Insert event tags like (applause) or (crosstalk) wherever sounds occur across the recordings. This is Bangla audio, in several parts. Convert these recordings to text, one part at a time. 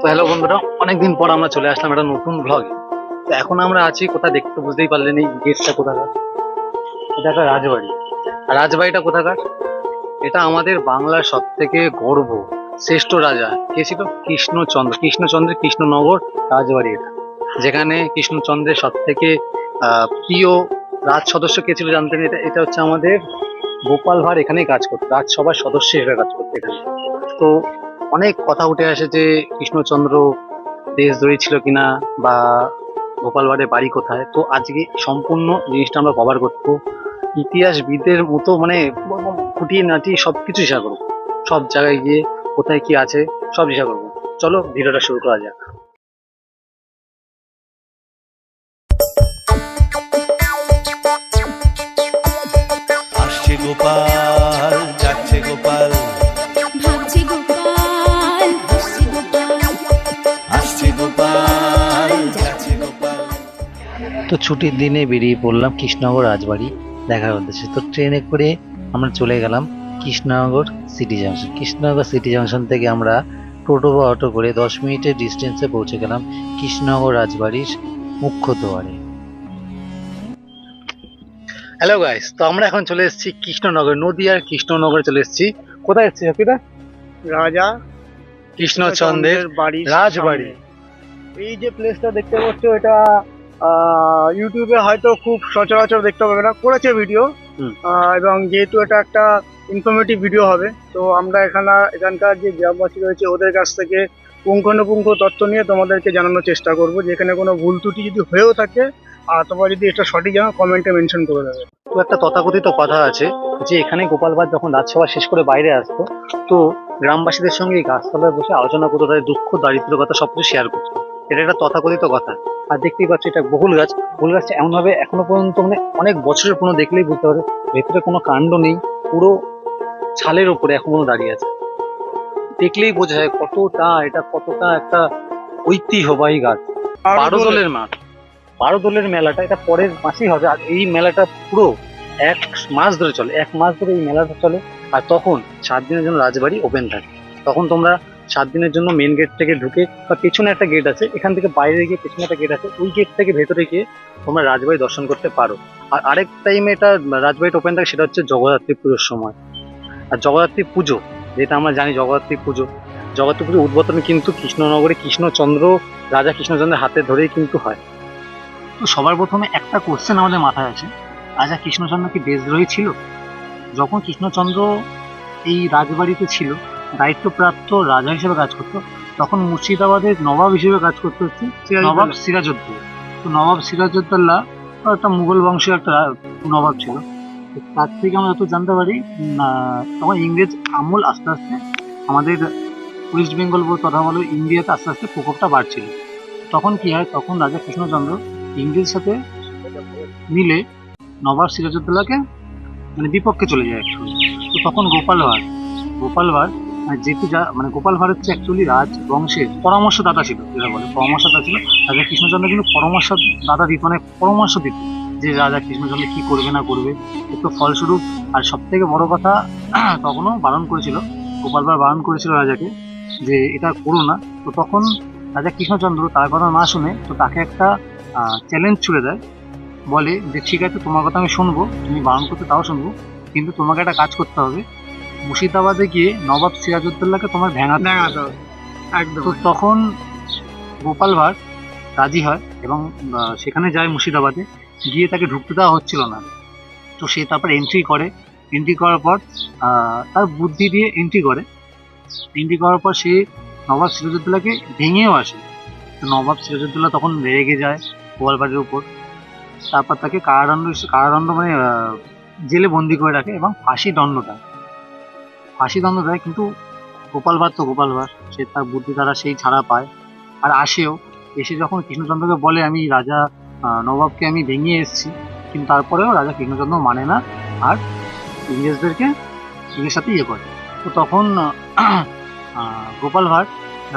তো হ্যালো বন্ধুরা, অনেকদিন পর আমরা চলে আসলাম একটা নতুন ব্লগে তো এখন আমরা আছি কোথায় দেখতে বুঝতেই পারলেন এই গেটটা কোথাকার? এটা একটা রাজবাড়ি। রাজবাড়িটা কোথাকার? এটা আমাদের বাংলার সব থেকে গর্ব, শ্রেষ্ঠ রাজা। কে ছিল? কৃষ্ণচন্দ্র। কৃষ্ণচন্দ্রের কৃষ্ণনগর রাজবাড়ি এটা। যেখানে কৃষ্ণচন্দ্রের সব থেকে প্রিয় রাজ সদস্য কে ছিল জানতেন এটা এটা হচ্ছে আমাদের গোপাল ভাঁড় এখানেই কাজ করতো। রাজসভার সদস্য হিসেবে কাজ করতো এখানে। তো অনেক কথা উঠে আসে যে কৃষ্ণচন্দ্র দেশদ্রোহী ছিল কিনা বা গোপালবাড়ে বাড়ি কোথায়। তো আজকে সম্পূর্ণ জিনিসটা আমরা কভার করব। ইতিহাসবিদের মতো মানে খুঁটিয়ে নাটি সব কিছু হিসাব করব। সব জায়গায় গিয়ে কোথায় কি আছে সব হিসাব করব। চলো ভিডিওটা শুরু করা যাক। ছুটির দিনে বেরিয়ে পড়লাম কৃষ্ণনগর রাজবাড়ি দেখার উদ্দেশ্যে। তো ট্রেনে করে আমরা চলে গেলাম Krishnanagar city junction. Krishnanagar city junction থেকে আমরা টোটো বা অটো করে দশ মিনিটের ডিস্টেন্সে পৌঁছে গেলাম কৃষ্ণনগর রাজবাড়ির মুখ্য দুয়ারে। হ্যালো গাইস তো আমরা এখন চলে এসেছি কৃষ্ণনগর নদীয়ার কৃষ্ণনগরে চলে এসেছি। কোথায় এসেছি সপিতা রাজা কৃষ্ণচন্দ্রের বাড়ি রাজবাড়ি। এই যে প্লেসটা দেখতে পাচ্ছ এটা ইউটিউবে হয়তো খুব সচরাচর দেখতে পাবে না। করেছে ভিডিও। এবং যেহেতু এটা একটা ইনফরমেটিভ ভিডিও হবে তো আমরা এখানে এখানকার যে গ্রামবাসী রয়েছে ওদের কাছ থেকে পুঙ্খানুপুঙ্খ তথ্য নিয়ে তোমাদেরকে জানানোর চেষ্টা করব যেখানে কোনো ভুল ত্রুটি যদি হয়েও থাকে আর তোমরা যদি এটা সঠিক জানো কমেন্টে মেনশন করে দেবে। তো একটা তথাকথিত কথা আছে যে এখানে গোপাল ভাঁড় যখন রাজসভা শেষ করে বাইরে আসতো তো গ্রামবাসীদের সঙ্গে এই গাছতলায় বসে আলোচনা করতো তাদের দুঃখ দারিদ্র কথা সবকিছু শেয়ার করতো। এটা একটা তথাকথিত কথা। আর দেখতেই পাচ্ছ এটা বহুল গাছ। বহুল গাছটা এমনভাবে এখনও পর্যন্ত মানে অনেক বছরের পুরনো দেখলেই বুঝতে পারবে। ভেতরে কোনো কাণ্ড নেই পুরো ছালের ওপরে এখনও দাঁড়িয়ে আছে। দেখলেই বোঝা যায় কতটা এটা কতটা একটা ঐতিহ্যবাহী গাছ। বারো দলের মাঠ। বারো দলের মেলাটা এটা পরের মাসেই হবে। আর এই মেলাটা পুরো এক মাস ধরে চলে এক মাস ধরে এই মেলাটা চলে। আর তখন সাত দিনের জন্য রাজবাড়ি ওপেন থাকে। তখন তোমরা সাত দিনের জন্য মেন গেট থেকে ঢুকে বা পেছনে একটা গেট আছে, এখান থেকে বাইরে গিয়ে পেছনে একটা গেট আছে, ওই গেট থেকে ভেতরে গিয়ে তোমরা রাজবাড়ি দর্শন করতে পারো। আর আরেক টাইমে এটা রাজবাড়িটা ওপেন থাকে, সেটা হচ্ছে জগদ্ধাত্রী পুজোর সময়। আর জগদ্ধাত্রী পুজো, যেটা আমরা জানি জগদ্ধাত্রী পুজো জগদ্ধাত্রী পুজো উদ্বোধন কিন্তু কৃষ্ণনগরে কৃষ্ণচন্দ্র, রাজা কৃষ্ণচন্দ্রের হাতে ধরেই কিন্তু হয়। তো সবার প্রথমে একটা কোশ্চেন আমাদের মাথায় আছে, রাজা কৃষ্ণচন্দ্র কি দেশদ্রোহী ছিল? যখন কৃষ্ণচন্দ্র এই রাজবাড়িতে ছিল দায়িত্বপ্রাপ্ত রাজা হিসেবে কাজ করতো। তখন মুর্শিদাবাদের নবাব হিসেবে কাজ করতে হচ্ছে নবাব সিরাজউদ্দৌলা। তো নবাব সিরাজউদ্দৌলা একটা মুঘল বংশের একটা নবাব ছিল। তার থেকে আমরা যত জানতে পারি তখন ইংরেজ আমল আস্তে আস্তে আমাদের ওয়েস্ট বেঙ্গল বল তথা বলো ইন্ডিয়াতে আস্তে আস্তে প্রকোপটা বাড়ছিল। তখন কি হয় তখন রাজা কৃষ্ণচন্দ্র ইংরেজের সাথে মিলে নবাব সিরাজউদ্দৌলাকে মানে বিপক্ষে চলে যায় তো তখন গোপাল ভাঁড় গোপাল ভাঁড় যেহেতু যা মানে গোপাল ভাঁড় হচ্ছে অ্যাকচুয়ালি রাজ বংশের পরামর্শদাতা ছিল, যেটা বলে, পরামর্শদাতা ছিল রাজা কৃষ্ণচন্দ্র কিন্তু পরামর্শ দাতা মানে পরামর্শ দিত যে রাজা কৃষ্ণচন্দ্র কি করবে না করবে। তো ফলস্বরূপ, আর সব থেকে বড় কথা, (clears throat) তখনও বারণ করেছিল, গোপাল ভাঁড় বারণ করেছিল রাজাকে যে এটা করো না। তো তখন রাজা কৃষ্ণচন্দ্র তার কথা না শুনে, তো তাকে একটা চ্যালেঞ্জ ছুড়ে দেয়। বলে যে, ঠিক আছে, তোমার কথা আমি শুনব, তুমি বারণ করতে তাও শুনব, কিন্তু তোমাকে একটা কাজ করতে হবে মুর্শিদাবাদে গিয়ে নবাব সিরাজউদ্দৌলাকে তোমার ভেঙাতে হবে। একদম তো তখন গোপাল ভাঁড় রাজি হয় এবং সেখানে যায় মুর্শিদাবাদে। গিয়ে তাকে ঢুকতে দেওয়া হচ্ছিল না। তো সে তারপর এন্ট্রি করে। এন্ট্রি করার পর তার বুদ্ধি দিয়ে এন্ট্রি করে। এন্ট্রি করার পর সে নবাব সিরাজউদ্দৌলাকে ভেঙেও আসে। তো নবাব সিরাজউদ্দৌলা তখন রেগে যায় গোপালবাড়ির উপর। তারপর তাকে কারাদণ্ড কারাদণ্ড মানে জেলে বন্দি করে রাখে এবং ফাঁসি দণ্ড দেয় ফাঁসি দণ্ড দেয় কিন্তু গোপাল ভাঁড় তো গোপাল ভাঁড় সে তার বুদ্ধি দ্বারা সেই ছাড়া পায়। আর আসেও এসে যখন কৃষ্ণচন্দ্রকে বলে আমি রাজা নবাবকে আমি ভেঙে এসেছি কিন্তু তারপরেও রাজা কৃষ্ণচন্দ্র মানে না আর ইংরেজদেরকে ইংরেজের সাথে ইয়ে করে। তো তখন গোপাল ভাঁড়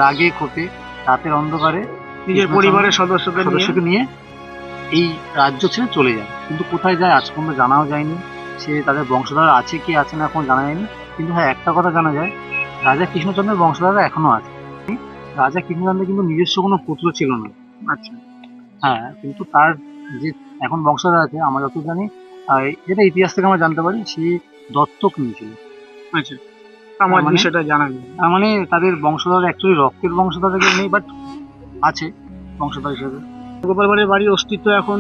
রাগে ক্ষোভে রাতের অন্ধকারে নিজের পরিবারের সদস্যদের সদস্যকে নিয়ে এই রাজ্য ছেড়ে চলে যায়। কিন্তু কোথায় যায় আজ পর্যন্ত জানাও যায়নি। সে তাদের বংশধর আছে কি আছে না এখন জানা যায়নি। কিন্তু হ্যাঁ একটা কথা জানা যায়। রাজা কৃষ্ণচন্দ্রের বংশধররা এখনও আছে। রাজা কৃষ্ণকান্তের কিন্তু নিজস্ব কোনো পুত্র ছিল না। আচ্ছা। হ্যাঁ কিন্তু তার যে এখন বংশধর আছে আমরা যত জানি যেটা ইতিহাস থেকে আমরা জানতে পারি সে দত্তক নিয়েছিল। আচ্ছা। আমার মানে? বিষয়টা জানা নেই। মানে তাদের বংশধর অ্যাকচুয়ালি রক্তের বংশধর নেই বাট আছে বংশধর হিসেবে। গোপাল ভাঁড়ের বাড়ির অস্তিত্ব এখন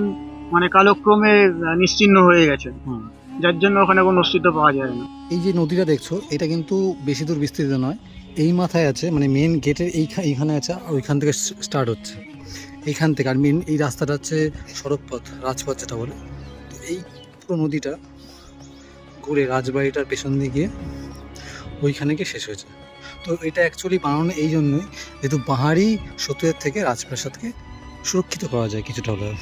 মানে কালক্রমে আহ, নিশ্চিহ্ন হয়ে গেছে। হুম। যার জন্য ওখানে কোনো অস্তিত্ব পাওয়া যায় না। এই যে নদীটা দেখছ, এটা কিন্তু বেশি দূর বিস্তৃত নয়। এই মাথায় আছে মানে মেন গেটের এইখা- এইখানে আছে, আর ওইখান থেকে স্টার্ট হচ্ছে। এইখান থেকে, আর মেন এই রাস্তাটা হচ্ছে সড়ক পথ রাজপথ যেটা বলে। তো এই পুরো নদীটা ঘুরে রাজবাড়িটার পেছন দিয়ে গিয়ে ওইখানে গিয়ে শেষ হয়েছে। তো এটা অ্যাকচুয়ালি বানানো এই জন্যই, যেহেতু পাহাড়ি শত্রুদের থেকে রাজপ্রাসাদকে সুরক্ষিত করা যায় কিছুটা হলেও।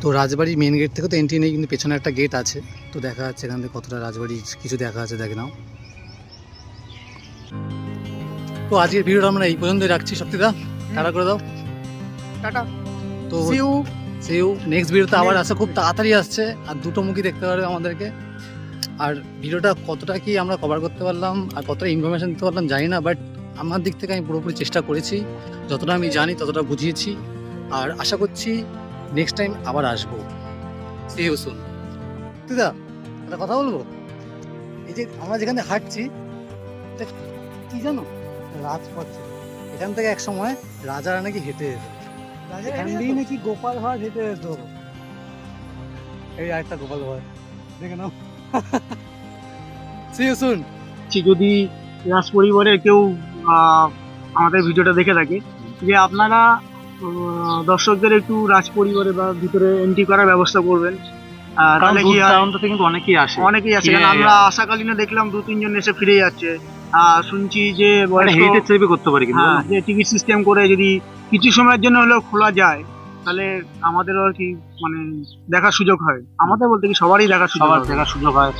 তো রাজবাড়ির মেন গেট থেকে তো এন্ট্রি নেই কিন্তু পেছনে একটা গেট আছে। তো দেখা যাচ্ছে এখান থেকে কতটা রাজবাড়ি কিছু দেখা আছে দেখে নাও। তো আজকের ভিডিওটা আমরা এই পর্যন্তই রাখছি শক্তিদা তাড়া করে দাও। টাটা। তো. সেও নেক্সট ভিডিওতে আবার আসে খুব তাড়াতাড়ি আসছে আর দুটো মুখই দেখতে পারবে আমাদেরকে। আর ভিডিওটা কতটা কি আমরা কভার করতে পারলাম আর কতটা ইনফরমেশন দিতে পারলাম জানি না বাট আমার দিক থেকে আমি পুরোপুরি চেষ্টা করেছি। যতটা আমি জানি ততটা বুঝিয়েছি। আর আশা করছি নেক্সট টাইম আবার আসব। সে ইউ সুন দিদা একটা কথা বলব? এই যে আমরা যেখানে হাঁটছি কি জানো? রাজপথ। এখান থেকে এক সময় রাজারা নাকি হেঁটে যেত। এখান দিয়েই নাকি গোপাল ভাঁড় হেঁটে যেত। এই আরেকটা গোপাল ভাঁড়। দেখে নাও। সি ইউ সুন বলছি, যদি রাজ পরিবারের কেউ আহ, আমাদের ভিডিওটা দেখে থাকে যে আপনারা দর্শকদের একটু রাজ পরিবারে বা ভিতরে এন্ট্রি করার ব্যবস্থা করবেন। তাহলে কি কিন্তু অনেকেই আসে। অনেকেই আছে কারণ আমরা আশাকালীন দেখলাম দু তিনজন এসে ফিরে যাচ্ছে। শুনছি যে হেরিটেজ সেভি করতে পারি কিন্তু হ্যাঁ, যে টিকিট সিস্টেম করে যদি কিছু সময়ের জন্য হলেও খোলা যায় তাহলে আমাদেরও আর কি মানে দেখার সুযোগ হয়। আমাদের বলতে কি সবারই দেখার সুযোগ সবার দেখার সুযোগ হয়।